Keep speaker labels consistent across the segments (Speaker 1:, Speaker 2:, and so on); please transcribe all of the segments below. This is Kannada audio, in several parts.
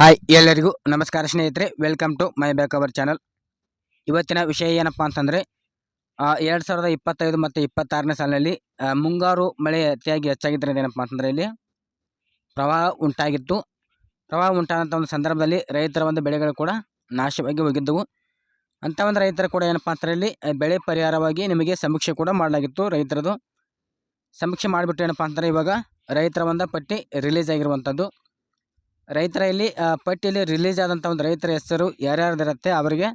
Speaker 1: ಹಾಯ್, ಎಲ್ಲರಿಗೂ ನಮಸ್ಕಾರ ಸ್ನೇಹಿತರೆ. Welcome to my back our channel ಇವತ್ತಿನ ವಿಷಯ ಏನಪ್ಪ ಅಂತಂದರೆ ಎರಡು ಸಾವಿರದ ಇಪ್ಪತ್ತೈದು ಮತ್ತು ಇಪ್ಪತ್ತಾರನೇ ಸಾಲಿನಲ್ಲಿ ಮುಂಗಾರು ಮಳೆ ಅತಿಯಾಗಿ ಹೆಚ್ಚಾಗಿದ್ದರಿಂದ ಏನಪ್ಪ ಅಂತಂದರೆ ಇಲ್ಲಿ ಪ್ರವಾಹ ಉಂಟಾಗಿತ್ತು. ಪ್ರವಾಹ ಉಂಟಾದಂಥ ಒಂದು ಸಂದರ್ಭದಲ್ಲಿ ರೈತರ ಒಂದು ಬೆಳೆಗಳು ಕೂಡ ನಾಶವಾಗಿ ಹೋಗಿದ್ದವು. ಅಂಥ ಒಂದು ರೈತರ ಕೂಡ ಏನಪ್ಪ ಅಂತಂದರೆ ಇಲ್ಲಿ ಬೆಳೆ ಪರಿಹಾರವಾಗಿ ನಿಮಗೆ ಸಮೀಕ್ಷೆ ಕೂಡ ಮಾಡಲಾಗಿತ್ತು ರೈತರದು. ಸಮೀಕ್ಷೆ ಮಾಡಿಬಿಟ್ಟು ಏನಪ್ಪ ಅಂತಂದರೆ ಇವಾಗ ರೈತರ ಒಂದು ಪಟ್ಟಿ ರಿಲೀಸ್ ಆಗಿರುವಂಥದ್ದು. ರೈತರ ಇಲ್ಲಿ ಪಟ್ಟಿಯಲ್ಲಿ ರಿಲೀಸ್ ಆದಂಥ ಒಂದು ರೈತರ ಹೆಸರು ಯಾರ್ಯಾರ್ದಿರುತ್ತೆ ಅವರಿಗೆ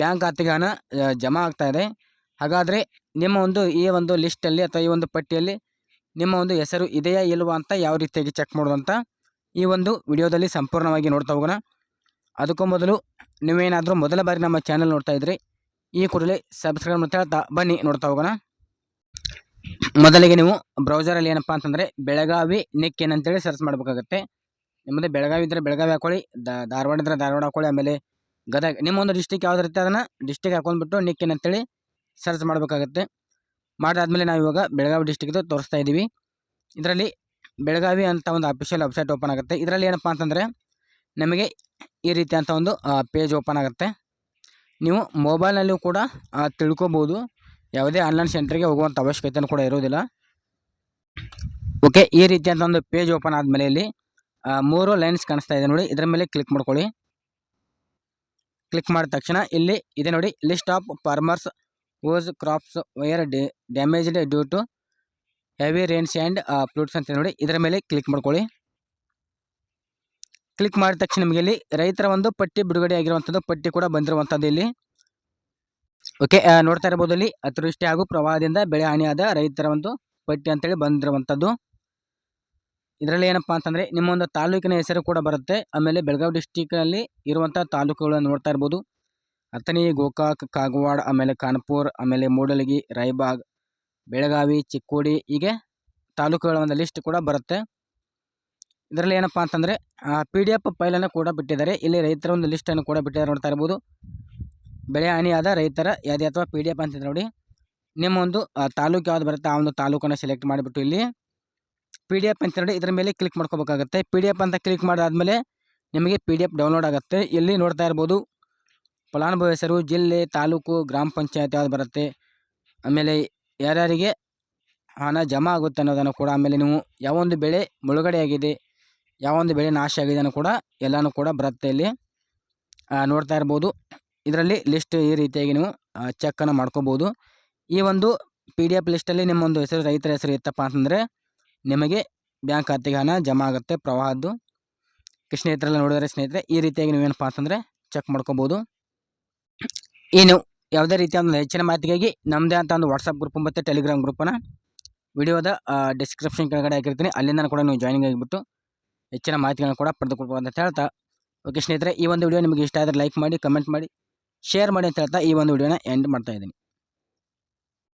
Speaker 1: ಬ್ಯಾಂಕ್ ಖಾತೆಗೆ ಹಣ ಜಮಾ ಆಗ್ತಾ ಇದೆ. ಹಾಗಾದರೆ ನಿಮ್ಮ ಒಂದು ಈ ಒಂದು ಲಿಸ್ಟಲ್ಲಿ ಅಥವಾ ಈ ಒಂದು ಪಟ್ಟಿಯಲ್ಲಿ ನಿಮ್ಮ ಒಂದು ಹೆಸರು ಇದೆಯಾ, ಇಲ್ವಾ ಅಂತ ಯಾವ ರೀತಿಯಾಗಿ ಚೆಕ್ ಮಾಡೋದು ಅಂತ ಈ ಒಂದು ವಿಡಿಯೋದಲ್ಲಿ ಸಂಪೂರ್ಣವಾಗಿ ನೋಡ್ತಾ ಹೋಗೋಣ. ಅದಕ್ಕೂ ಮೊದಲು ನೀವೇನಾದರೂ ಮೊದಲ ಬಾರಿ ನಮ್ಮ ಚಾನಲ್ ನೋಡ್ತಾ ಇದ್ರಿ, ಈ ಕೂಡಲೇ ಸಬ್ಸ್ಕ್ರೈಬ್ ಮಾಡ್ತಾ ಹೇಳ್ತಾ ಬನ್ನಿ, ನೋಡ್ತಾ ಹೋಗೋಣ. ಮೊದಲಿಗೆ ನೀವು ಬ್ರೌಸರಲ್ಲಿ ಏನಪ್ಪ ಅಂತಂದರೆ ಬೆಳಗಾವಿ ನಿಕ್ ಏನಂತೇಳಿ ಸರ್ಚ್ ಮಾಡಬೇಕಾಗತ್ತೆ. ನಿಮ್ಮದು ಬೆಳಗಾವಿ ಇದ್ದರೆ ಬೆಳಗಾವಿ ಹಾಕೊಳ್ಳಿ ಧಾರವಾಡ ಇದ್ದರೆ ಧಾರವಾಡ ಹಾಕೊಳ್ಳಿ, ಆಮೇಲೆ ಗದಗ ನಿಮ್ಮ ಒಂದು ಡಿಸ್ಟಿಕ್ ಯಾವ್ದು ಇರುತ್ತೆ ಅದನ್ನು ಡಿಸ್ಟಿಕ್ ಹಾಕೊಂಡ್ಬಿಟ್ಟು ನಿಕ್ಕಿನ ಅಂತೇಳಿ ಸರ್ಚ್ ಮಾಡಬೇಕಾಗತ್ತೆ. ಮಾಡಾದ್ಮೇಲೆ ನಾವು ಇವಾಗ ಬೆಳಗಾವಿ ಡಿಸ್ಟಿಕ್ದು ತೋರಿಸ್ತಾ ಇದ್ದೀವಿ ಇದರಲ್ಲಿ ಬೆಳಗಾವಿ ಅಂತ ಒಂದು ಅಫಿಷಿಯಲ್ ವೆಬ್ಸೈಟ್ ಓಪನ್ ಆಗುತ್ತೆ. ಇದರಲ್ಲಿ ಏನಪ್ಪ ಅಂತಂದರೆ ನಮಗೆ ಈ ರೀತಿ ಅಂತ ಒಂದು ಪೇಜ್ ಓಪನ್ ಆಗುತ್ತೆ. ನೀವು ಮೊಬೈಲ್ನಲ್ಲೂ ಕೂಡ ತಿಳ್ಕೊಬೋದು. ಯಾವುದೇ ಆನ್ಲೈನ್ ಸೆಂಟ್ರಿಗೆ ಹೋಗುವಂಥ ಅವಶ್ಯಕತೆಯೂ ಕೂಡ ಇರೋದಿಲ್ಲ ಓಕೆ ಈ ರೀತಿ ಅಂತ ಒಂದು ಪೇಜ್ ಓಪನ್ ಆದಮೇಲೆ ಇಲ್ಲಿ ಮೂರು ಲೈನ್ಸ್ ಕಾಣಿಸ್ತಾ ಇದೆ ನೋಡಿ. ಇದರ ಮೇಲೆ ಕ್ಲಿಕ್ ಮಾಡ್ಕೊಳ್ಳಿ. ಕ್ಲಿಕ್ ಮಾಡಿದ ತಕ್ಷಣ ಇಲ್ಲಿ ಇದೆ ನೋಡಿ. List of farmers whose crops were damaged due to heavy rains and floods ಅಂತ ನೋಡಿ. ಇದರ ಮೇಲೆ ಕ್ಲಿಕ್ ಮಾಡ್ಕೊಳ್ಳಿ. ಕ್ಲಿಕ್ ಮಾಡಿದ ತಕ್ಷಣ ನಿಮಗೆ ಇಲ್ಲಿ ರೈತರ ಒಂದು ಪಟ್ಟಿ ಬಿಡುಗಡೆ ಆಗಿರುವಂಥದ್ದು, ಪಟ್ಟಿ ಕೂಡ ಬಂದಿರುವಂಥದ್ದು ಇಲ್ಲಿ. ಓಕೆ ನೋಡ್ತಾ ಇರ್ಬೋದು ಇಲ್ಲಿ. ಅತಿವೃಷ್ಟಿ ಹಾಗೂ ಪ್ರವಾಹದಿಂದ ಬೆಳೆ ಹಾನಿಯಾದ ರೈತರ ಒಂದು ಪಟ್ಟಿ ಅಂತೇಳಿ ಬಂದಿರುವಂಥದ್ದು. ಇದರಲ್ಲಿ ಏನಪ್ಪ ಅಂತಂದರೆ ನಿಮ್ಮ ಒಂದು ತಾಲೂಕಿನ ಹೆಸರು ಕೂಡ ಬರುತ್ತೆ. ಆಮೇಲೆ ಬೆಳಗಾವಿ ಡಿಸ್ಟಿಕ್ನಲ್ಲಿ ಇರುವಂಥ ತಾಲೂಕುಗಳನ್ನು ನೋಡ್ತಾ ಇರ್ಬೋದು. ಅಥಣಿ, ಗೋಕಾಕ್, ಕಾಗವಾಡ, ಆಮೇಲೆ ಕಾನ್ಪುರ್, ಆಮೇಲೆ ಮೂಡಲಗಿ, ರಾಯ್ಬಾಗ್, ಬೆಳಗಾವಿ, ಚಿಕ್ಕೋಡಿ ಹೀಗೆ ತಾಲೂಕುಗಳ ಒಂದು ಲಿಸ್ಟ್ ಕೂಡ ಬರುತ್ತೆ. ಇದರಲ್ಲಿ ಏನಪ್ಪ ಅಂತಂದರೆ ಪಿ ಡಿ ಎಫ್ ಫೈಲನ್ನು ಕೂಡ ಬಿಟ್ಟಿದ್ದಾರೆ. ಇಲ್ಲಿ ರೈತರ ಒಂದು ಲಿಸ್ಟನ್ನು ಕೂಡ ಬಿಟ್ಟಿದ್ದಾರೆ ನೋಡ್ತಾ ಇರ್ಬೋದು. ಬೆಳೆ ಹಾನಿಯಾದ ರೈತರ ಯಾವ್ದು ಅಥವಾ ಪಿ ಡಿ ಎಫ್ ಅಂತಿದೆ ನೋಡಿ. ನಿಮ್ಮ ಒಂದು ತಾಲೂಕು ಯಾವ್ದು ಬರುತ್ತೆ ಆ ಒಂದು ತಾಲೂಕನ್ನು ಸೆಲೆಕ್ಟ್ ಮಾಡಿಬಿಟ್ಟು ಇಲ್ಲಿ ಪಿ ಡಿ ಎಫ್ ಅಂತ ಹೇಳಿ ಇದರ ಮೇಲೆ ಕ್ಲಿಕ್ ಮಾಡ್ಕೋಬೇಕಾಗುತ್ತೆ. ಪಿ ಡಿ ಎಫ್ ಅಂತ ಕ್ಲಿಕ್ ಮಾಡಾದಮೇಲೆ ನಿಮಗೆ ಪಿ ಡಿ ಎಫ್ ಡೌನ್ಲೋಡ್ ಆಗುತ್ತೆ. ಇಲ್ಲಿ ನೋಡ್ತಾ ಇರ್ಬೋದು. ಫಲಾನುಭವಿ ಹೆಸರು, ಜಿಲ್ಲೆ, ತಾಲೂಕು, ಗ್ರಾಮ ಪಂಚಾಯತ್ ಯಾವ್ದು ಬರುತ್ತೆ. ಆಮೇಲೆ ಯಾರ್ಯಾರಿಗೆ ಹಣ ಜಮಾ ಆಗುತ್ತೆ ಅನ್ನೋದನ್ನು ಕೂಡ ಆಮೇಲೆ ನೀವು ಯಾವೊಂದು ಬೆಳೆ ಮುಳುಗಡೆ ಆಗಿದೆ ಯಾವೊಂದು ಬೆಳೆ ನಾಶ ಆಗಿದೆ ಅನ್ನೋ ಕೂಡ ಎಲ್ಲನೂ ಕೂಡ ಬರುತ್ತೆ ಇಲ್ಲಿ. ನೋಡ್ತಾ ಇರ್ಬೋದು. ಇದರಲ್ಲಿ ಲಿಸ್ಟ್ ಈ ರೀತಿಯಾಗಿ ನೀವು ಚೆಕ್ಕನ್ನು ಮಾಡ್ಕೋಬೋದು. ಈ ಒಂದು ಪಿ ಡಿ ಎಫ್ ಲಿಸ್ಟಲ್ಲಿ ನಿಮ್ಮೊಂದು ಹೆಸರು, ರೈತರ ಹೆಸರು ಇತ್ತಪ್ಪ ಅಂತಂದರೆ ನಿಮಗೆ ಬ್ಯಾಂಕ್ ಖಾತೆಗೆ ಹಣ ಜಮಾ ಆಗುತ್ತೆ, ಪ್ರವಾಹದ್ದು. ಸ್ನೇಹಿತರೆಲ್ಲ ನೋಡಿದರೆ ಸ್ನೇಹಿತರೆ, ಈ ರೀತಿಯಾಗಿ ನೀವೇನಪ್ಪ ಅಂತಂದರೆ ಚೆಕ್ ಮಾಡ್ಕೋಬೋದು. ಏನು ಯಾವುದೇ ರೀತಿಯ ಒಂದು ಹೆಚ್ಚಿನ ಮಾಹಿತಿಗಾಗಿ ನಮ್ಮದೇ ಅಂತ ಒಂದು ವಾಟ್ಸಪ್ ಗ್ರೂಪ್ ಮತ್ತು ಟೆಲಿಗ್ರಾಮ್ ಗ್ರೂಪನ್ನು ವಿಡಿಯೋದ ಡಿಸ್ಕ್ರಿಪ್ಷನ್ ಕೆಳಗಡೆ ಹಾಕಿರ್ತೀನಿ. ಅಲ್ಲಿಂದ ಕೂಡ ನೀವು ಜಾಯ್ನಿಂಗ್ ಆಗಿಬಿಟ್ಟು ಹೆಚ್ಚಿನ ಮಾಹಿತಿಗಳನ್ನು ಕೂಡ ಪಡೆದುಕೊಳ್ಬೋದು ಅಂತ ಹೇಳ್ತಾ. ಓಕೆ ಸ್ನೇಹಿತರೆ, ಈ ಒಂದು ವಿಡಿಯೋ ನಿಮಗೆ ಇಷ್ಟ ಆದರೆ ಲೈಕ್ ಮಾಡಿ ಕಮೆಂಟ್ ಮಾಡಿ ಶೇರ್ ಮಾಡಿ ಅಂತ ಹೇಳ್ತಾ ಈ ಒಂದು ವಿಡಿಯೋನ ಎಂಡ್ ಮಾಡ್ತಾ ಇದ್ದೀನಿ.